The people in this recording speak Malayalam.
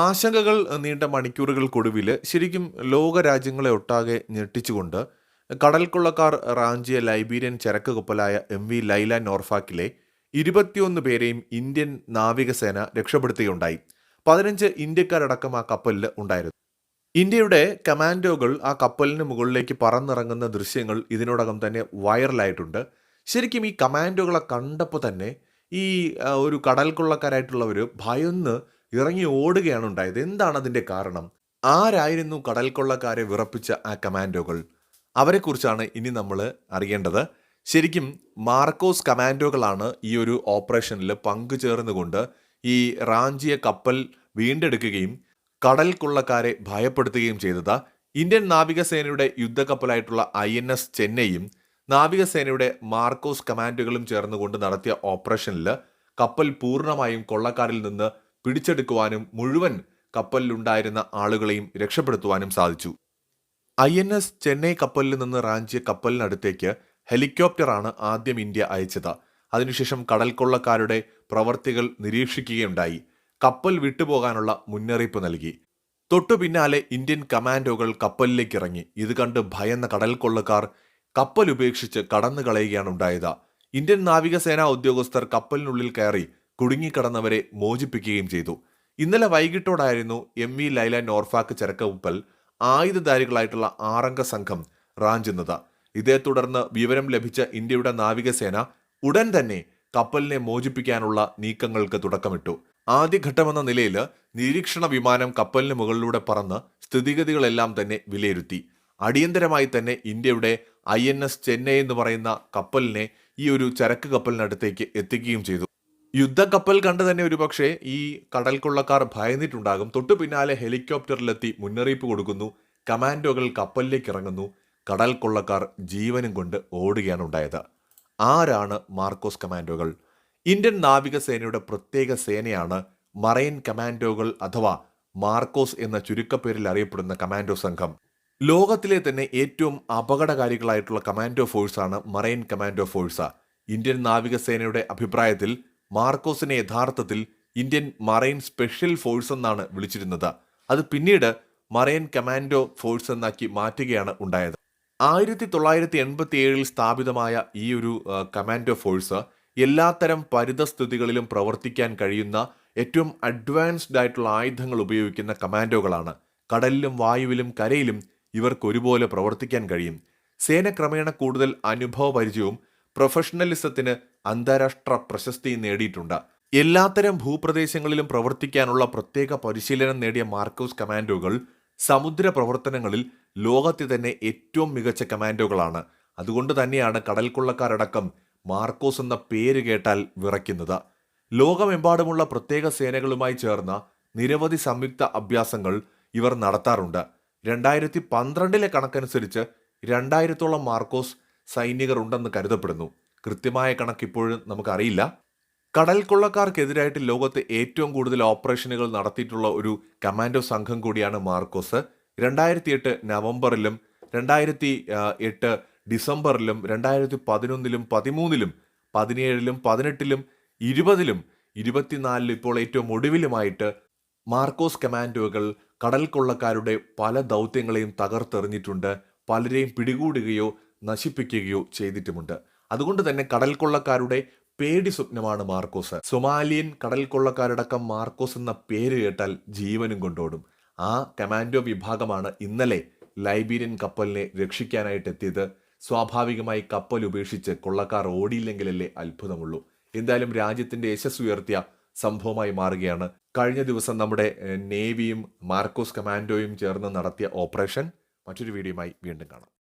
ആശങ്കകൾ നീണ്ട മണിക്കൂറുകൾക്കൊടുവിൽ ശരിക്കും ലോകരാജ്യങ്ങളെ ഒട്ടാകെ ഞെട്ടിച്ചുകൊണ്ട് കടൽ കൊള്ളക്കാർ റാഞ്ചിയ ലൈബീരിയൻ ചരക്ക് കപ്പലായ എം വി ലൈല നോർഫാക്കിലെ ഇരുപത്തിയൊന്ന് പേരെയും ഇന്ത്യൻ നാവികസേന രക്ഷപ്പെടുത്തുകയുണ്ടായി. പതിനഞ്ച് ഇന്ത്യക്കാരടക്കം ആ കപ്പലിൽ ഉണ്ടായിരുന്നു. ഇന്ത്യയുടെ കമാൻഡോകൾ ആ കപ്പലിന് മുകളിലേക്ക് പറന്നിറങ്ങുന്ന ദൃശ്യങ്ങൾ ഇതിനോടകം തന്നെ വൈറലായിട്ടുണ്ട്. ശരിക്കും ഈ കമാൻഡോകളെ കണ്ടപ്പോൾ തന്നെ ഈ ഒരു കടൽ കൊള്ളക്കാരായിട്ടുള്ളവർ ഭയന്ന് ഇറങ്ങി ഓടുകയാണ് ഉണ്ടായത്. എന്താണ് അതിന്റെ കാരണം? ആരായിരുന്നു കടൽ കൊള്ളക്കാരെ വിറപ്പിച്ച ആ കമാൻഡോകൾ? അവരെക്കുറിച്ചാണ് ഇനി നമ്മൾ അറിയേണ്ടത്. ശരിക്കും മാർക്കോസ് കമാൻഡോകളാണ് ഈ ഒരു ഓപ്പറേഷനിൽ പങ്കുചേർന്നുകൊണ്ട് ഈ റാഞ്ചിയ കപ്പൽ വീണ്ടെടുക്കുകയും കടൽ കൊള്ളക്കാരെ ഭയപ്പെടുത്തുകയും ചെയ്തത്. ഇന്ത്യൻ നാവികസേനയുടെ യുദ്ധക്കപ്പലായിട്ടുള്ള ഐ എൻ എസ് ചെന്നൈയും നാവികസേനയുടെ മാർക്കോസ് കമാൻഡോകളും ചേർന്നുകൊണ്ട് നടത്തിയ ഓപ്പറേഷനിൽ കപ്പൽ പൂർണമായും കൊള്ളക്കാരിൽ നിന്ന് പിടിച്ചെടുക്കുവാനും മുഴുവൻ കപ്പലിലുണ്ടായിരുന്ന ആളുകളെയും രക്ഷപ്പെടുത്തുവാനും സാധിച്ചു. ഐ എൻ എസ് ചെന്നൈ കപ്പലിൽ നിന്ന് റാഞ്ചിയ കപ്പലിനടുത്തേക്ക് ഹെലികോപ്റ്ററാണ് ആദ്യം ഇന്ത്യ അയച്ചത്. അതിനുശേഷം കടൽക്കൊള്ളക്കാരുടെ പ്രവർത്തികൾ നിരീക്ഷിക്കുകയുണ്ടായി. കപ്പൽ വിട്ടുപോകാനുള്ള മുന്നറിയിപ്പ് നൽകി. തൊട്ടു പിന്നാലെ ഇന്ത്യൻ കമാൻഡോകൾ കപ്പലിലേക്ക് ഇറങ്ങി. ഇത് കണ്ട് ഭയന്ന കടൽക്കൊള്ളക്കാർ കപ്പൽ ഉപേക്ഷിച്ച് കടന്നു കളയുകയാണ് ഉണ്ടായത്. ഇന്ത്യൻ നാവികസേനാ ഉദ്യോഗസ്ഥർ കപ്പലിനുള്ളിൽ കയറി കുടുങ്ങിക്കിടന്നവരെ മോചിപ്പിക്കുകയും ചെയ്തു. ഇന്നലെ വൈകിട്ടോടായിരുന്നു എം വി ലൈല നോർഫാക്ക് ചരക്ക് മുപ്പൽ ആയുധധാരികളായിട്ടുള്ള ആറംഗ സംഘം റാഞ്ചുന്നത്. ഇതേ തുടർന്ന് വിവരം ലഭിച്ച ഇന്ത്യയുടെ നാവികസേന ഉടൻ തന്നെ കപ്പലിനെ മോചിപ്പിക്കാനുള്ള നീക്കങ്ങൾക്ക് തുടക്കമിട്ടു. ആദ്യഘട്ടമെന്ന നിലയിൽ നിരീക്ഷണ വിമാനം കപ്പലിന് മുകളിലൂടെ പറന്ന് സ്ഥിതിഗതികളെല്ലാം തന്നെ വിലയിരുത്തി. അടിയന്തരമായി തന്നെ ഇന്ത്യയുടെ ഐ എൻ എസ് ചെന്നൈ എന്ന് പറയുന്ന കപ്പലിനെ ഈ ഒരു ചരക്ക് കപ്പലിനടുത്തേക്ക് എത്തിക്കുകയും ചെയ്തു. യുദ്ധക്കപ്പൽ കണ്ട് തന്നെ ഒരുപക്ഷെ ഈ കടൽക്കൊള്ളക്കാർ ഭയന്നിട്ടുണ്ടാകും. തൊട്ടു പിന്നാലെ ഹെലികോപ്റ്ററിലെത്തി മുന്നറിയിപ്പ് കൊടുക്കുന്നു. കമാൻഡോകൾ കപ്പലിലേക്ക് ഇറങ്ങുന്നു കടൽക്കൊള്ളക്കാർ ജീവനും കൊണ്ട് ഓടുകയാണ് ഉണ്ടായത്. ആരാണ് മാർക്കോസ് കമാൻഡോകൾ? ഇന്ത്യൻ നാവികസേനയുടെ പ്രത്യേക സേനയാണ് മറൈൻ കമാൻഡോകൾ അഥവാ മാർക്കോസ് എന്ന ചുരുക്കപ്പേരിൽ അറിയപ്പെടുന്ന കമാൻഡോ സംഘം. ലോകത്തിലെ തന്നെ ഏറ്റവും അപകടകാരികളായിട്ടുള്ള കമാൻഡോ ഫോഴ്സാണ് മറൈൻ കമാൻഡോ ഫോഴ്സ്. ഇന്ത്യൻ നാവികസേനയുടെ അഭിപ്രായത്തിൽ മാർക്കോസിനെ യഥാർത്ഥത്തിൽ ഇന്ത്യൻ മറൈൻ സ്പെഷ്യൽ ഫോഴ്സ് എന്നാണ് വിളിച്ചിരുന്നത്. അത് പിന്നീട് മറൈൻ കമാൻഡോ ഫോഴ്സ് എന്നാക്കി മാറ്റുകയാണ് ഉണ്ടായത്. ആയിരത്തി തൊള്ളായിരത്തി എൺപത്തി ഏഴിൽ സ്ഥാപിതമായ ഈ ഒരു കമാൻഡോ ഫോഴ്സ് എല്ലാത്തരം പരിതസ്ഥിതികളിലും പ്രവർത്തിക്കാൻ കഴിയുന്ന ഏറ്റവും അഡ്വാൻസ്ഡ് ആയിട്ടുള്ള ആയുധങ്ങൾ ഉപയോഗിക്കുന്ന കമാൻഡോകളാണ്. കടലിലും വായുവിലും കരയിലും ഇവർക്ക് ഒരുപോലെ പ്രവർത്തിക്കാൻ കഴിയും. സേന ക്രമേണ കൂടുതൽ അനുഭവപരിചയവും പ്രൊഫഷണലിസത്തിന് അന്താരാഷ്ട്ര പ്രശസ്തി നേടിയിട്ടുണ്ട്. എല്ലാത്തരം ഭൂപ്രദേശങ്ങളിലും പ്രവർത്തിക്കാനുള്ള പ്രത്യേക പരിശീലനം നേടിയ മാർക്കോസ് കമാൻഡോകൾ സമുദ്ര പ്രവർത്തനങ്ങളിൽ ലോകത്തെ തന്നെ ഏറ്റവും മികച്ച കമാൻഡോകളാണ്. അതുകൊണ്ട് തന്നെയാണ് കടൽക്കൊള്ളക്കാരടക്കം മാർക്കോസ് എന്ന പേര് കേട്ടാൽ വിറയ്ക്കുന്നത്. ലോകമെമ്പാടുമുള്ള പ്രത്യേക സേനകളുമായി ചേർന്ന നിരവധി സംയുക്ത അഭ്യാസങ്ങൾ ഇവർ നടത്താറുണ്ട്. രണ്ടായിരത്തി പന്ത്രണ്ടിലെ കണക്കനുസരിച്ച് രണ്ടായിരത്തോളം മാർക്കോസ് സൈനികർ ഉണ്ടെന്ന് കരുതപ്പെടുന്നു. കൃത്യമായ കണക്ക് ഇപ്പോഴും നമുക്കറിയില്ല. കടൽ കൊള്ളക്കാർക്കെതിരായിട്ട് ലോകത്ത് ഏറ്റവും കൂടുതൽ ഓപ്പറേഷനുകൾ നടത്തിയിട്ടുള്ള ഒരു കമാൻഡോ സംഘം കൂടിയാണ് മാർക്കോസ്. രണ്ടായിരത്തി എട്ട് നവംബറിലും രണ്ടായിരത്തി എട്ട് ഡിസംബറിലും രണ്ടായിരത്തി പതിനൊന്നിലും പതിമൂന്നിലും പതിനേഴിലും പതിനെട്ടിലും ഇരുപതിലും ഇരുപത്തിനാലിലും ഇപ്പോൾ ഏറ്റവും ഒടുവിലുമായിട്ട് മാർക്കോസ് കമാൻഡോകൾ കടൽ കൊള്ളക്കാരുടെ പല ദൗത്യങ്ങളെയും തകർത്തെറിഞ്ഞിട്ടുണ്ട് പലരെയും പിടികൂടുകയോ നശിപ്പിക്കുകയോ ചെയ്തിട്ടുമുണ്ട്. അതുകൊണ്ട് തന്നെ കടൽ കൊള്ളക്കാരുടെ പേടി സ്വപ്നമാണ് മാർക്കോസ്. സൊമാലിയൻ കടൽ കൊള്ളക്കാരടക്കം മാർക്കോസ് എന്ന പേര് കേട്ടാൽ ജീവനും കൊണ്ടോടും. ആ കമാൻഡോ വിഭാഗമാണ് ഇന്നലെ ലൈബീരിയൻ കപ്പലിനെ രക്ഷിക്കാനായിട്ട് എത്തിയത്. സ്വാഭാവികമായി കപ്പൽ ഉപേക്ഷിച്ച് കൊള്ളക്കാർ ഓടിയില്ലെങ്കിലല്ലേ അത്ഭുതമുള്ളൂ. എന്തായാലും രാജ്യത്തിന്റെ യശസ് ഉയർത്തിയ സംഭവമായി മാറുകയാണ്. കഴിഞ്ഞ ദിവസം നമ്മുടെ നേവിയും മാർക്കോസ് കമാൻഡോയും ചേർന്ന് നടത്തിയ ഓപ്പറേഷൻ. മറ്റൊരു വീഡിയോയുമായി വീണ്ടും കാണാം.